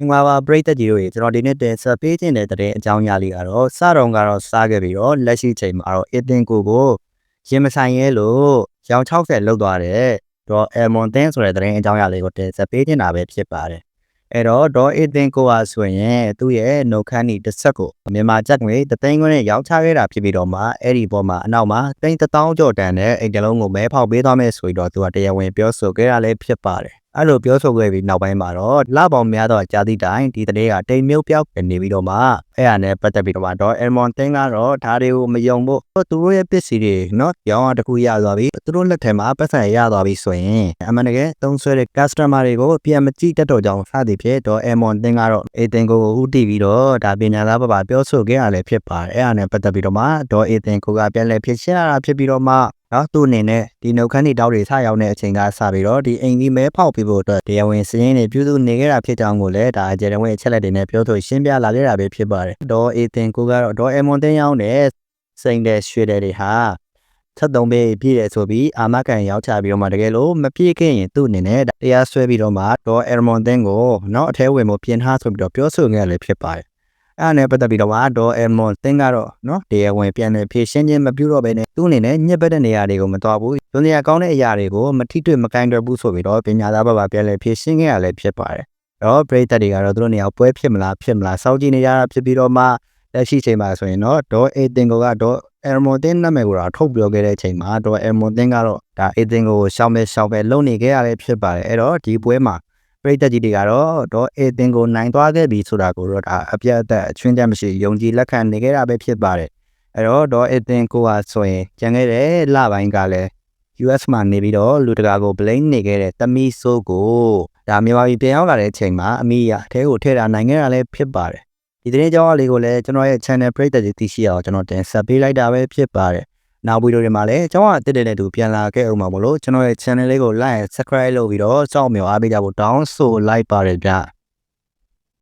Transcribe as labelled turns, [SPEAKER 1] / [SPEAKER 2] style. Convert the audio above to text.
[SPEAKER 1] မင်္ဂလာပါပရိသတ်ကြီးတို့ရေကျွန်တော်ဒီနေ့တင်ဆက်ပေးခြင်းတဲ့တဲ့အကြောင်းအရာလေးကတော့စတော့ကတော့စားခဲ့ပြီးတော့လက်ရှိချိန်မှာတော့အတင်ကိုကိုရင်မဆိုင်ရဲလို့ရောင်60လောက်သွားတယ်တော့အယ်မွန်တင်းဆိုတဲ့တဲ့အကြောင်းအရာလေးကိုတင်ဆက်ပေးခြင်းတာပဲဖြစ်ပါတယ်အဲ့တော့ဒေါ်အတင်ကိုဟာဆိုရင်သူ့ရဲ့နှုတ်ခမ်းဤတစ်ဆက်ကိုမြန်မာချက်ငွေတသိန်းခွန်းနဲ့ရောင်းချခဲ့တာဖြစ်ပြီးတော့မှအဲ့ဒီပေါ်မှာအနောက်မှာတိန်း1000ကျော်တန်တဲ့အိမ်တလုံးကိုမဲဖောက်ပေးသွားမယ်ဆိုပြီးတော့သူကတရားဝင်ပြောဆိုခဲ့တာလည်းဖြစ်ပါတယ် အဲ့လိုပြောဆိုခဲ့ပြီးနောက်ပိုင်းမှာတော့လပေါင်းများသောကြာသည့်တိုင်ဒီတရေကတိမ်မြုပ်ပြောက်နေပြီးတော့မှအဲ့ဒါနဲ့ပတ်သက်ပြီးတော့မှတော့ Elmon Ten ကတော့ဒါတွေကိုမယုံဖို့သူတို့ရဲ့ပစ္စည်းတွေနော်ရောင်းရတခုရသွားပြီးသူတို့လက်ထက်မှာပတ်စံရသွားပြီးဆိုရင်အမှန်တကယ်သုံးဆွဲတဲ့ customer တွေကိုပြန်မကြည့်တတ်တော့ကြောင်းစသည်ဖြင့်တော့ Elmon Ten ကတော့ Ethan ကိုဦးတည်ပြီးတော့ဒါပညာသားပပပြောဆိုခဲ့ရလည်းဖြစ်ပါတယ်အဲ့ဒါနဲ့ပတ်သက်ပြီးတော့မှတော့ Ethan ကိုကပြန်လဲဖြစ်ရှင်းရတာဖြစ်ပြီးတော့မှနော်သူ့အနေနဲ့ဒီနှုတ်ခမ်းတွေတောက်တွေဆရောက်တဲ့အချိန်ကစပြီးတော့ဒီအိမ်ကြီးမဲဖောက်ပြီးဖို့အတွက်တရားဝင်စည်ရင်းတွေပြုစုနေခဲ့တာဖြစ်ကြောင်းကိုလည်းဒါအကြံဝင်အချက်လက်တွေနဲ့ပြောဆိုရှင်းပြလာခဲ့တာပဲဖြစ်ပါတယ်။ဒေါ်အေတင်ကိုကတော့ဒေါ်အမွန်တင်းရောင်းတဲ့စိန်တဲ့ရွှေတဲ့တွေဟာဆက်သုံးပေးပြည့်တယ်ဆိုပြီးအာမခံရောက်ချပြီးတော့မှတကယ်လို့မပြည့်ခဲ့ရင်သူ့အနေနဲ့တရားစွဲပြီးတော့မှဒေါ်အမွန်တင်းကိုနော်အထဲဝင်မှုပြင်ထားဆိုပြီးတော့ပြောဆိုခဲ့လည်းဖြစ်ပါတယ်။ အဲ့ဒါနဲ့ပတ်သက်ပြီးတော့ဒေါ်အမွန်တင်းကတော့နော်တရားဝင်ပြန်လည်ဖြေရှင်းခြင်းမပြုတော့ဘဲနဲ့သူ့အနေနဲ့ညက်ပတ်တဲ့နေရာတွေကိုမတော်ဘူး။သူနေရာကောင်းတဲ့အရာတွေကိုမထိတွေ့မကင်တွယ်ဘူးဆိုပြီးတော့ပညာသားဘဘပြန်လည်ဖြေရှင်းခဲ့ရလည်းဖြစ်ပါတယ်။တော့ပရိသတ်တွေကတော့သူတို့နေရာပွဲဖြစ်မလားဖြစ်မလားစောင့်ကြည့်နေကြတာဖြစ်ပြီးတော့မှလက်ရှိချိန်မှာဆိုရင်တော့ဒေါ်အေတင်ကိုကတော့အယ်မွန်တင်နာမည်ကိုတော့ထုတ်ပြောခဲ့တဲ့အချိန်မှာဒေါ်အယ်မွန်တင်ကတော့ဒါအေတင်ကိုရှောင်းမဲရှောင်းပဲလုံနေခဲ့ရလည်းဖြစ်ပါတယ်။အဲ့တော့ဒီပွဲမှာ ပရိသတ်ကြီးတွေကတော့ဒေါ်အေတင်ကိုနိုင်သွားခဲ့ပြီဆိုတာကိုတော့ဒါအပြတ်အသက်အချွင်းချက်မရှိယုံကြည်လက်ခံနေခဲ့တာပဲဖြစ်ပါတယ်။အဲ့တော့ဒေါ်အေတင်ကိုဟာဆိုရင်ကျန်ခဲ့တဲ့လပိုင်းကလည်း US မှာနေပြီးတော့လူတကာကို blame နေခဲ့တဲ့တမီဆိုးကိုဒါမြန်မာပြည်ပြန်ရောက်လာတဲ့အချိန်မှာအမိရအထဲကိုထည့်တာနိုင်ခဲ့တာလည်းဖြစ်ပါတယ်ဒီသတင်းကြောင်းအလေးကိုလည်းကျွန်တော်ရဲ့ channel ပရိသတ်တွေသိရှိအောင်ကျွန်တော်တင်ဆက်ပေးလိုက်တာပဲဖြစ်ပါတယ် နောက်ဗီဒီယိုတွေမှာလည်းကျွန်တော်အတစ်တဲ့တဲ့သူပြန်လာခဲ့အောင်ပါမလို့ကျွန်တော်ရဲ့ channel လေးကို like subscribe လုပ်ပြီးတော့စောင့်မျှော်အားပေးကြဖို့တောင်းဆိုလိုက်ပါတယ်ဗျာ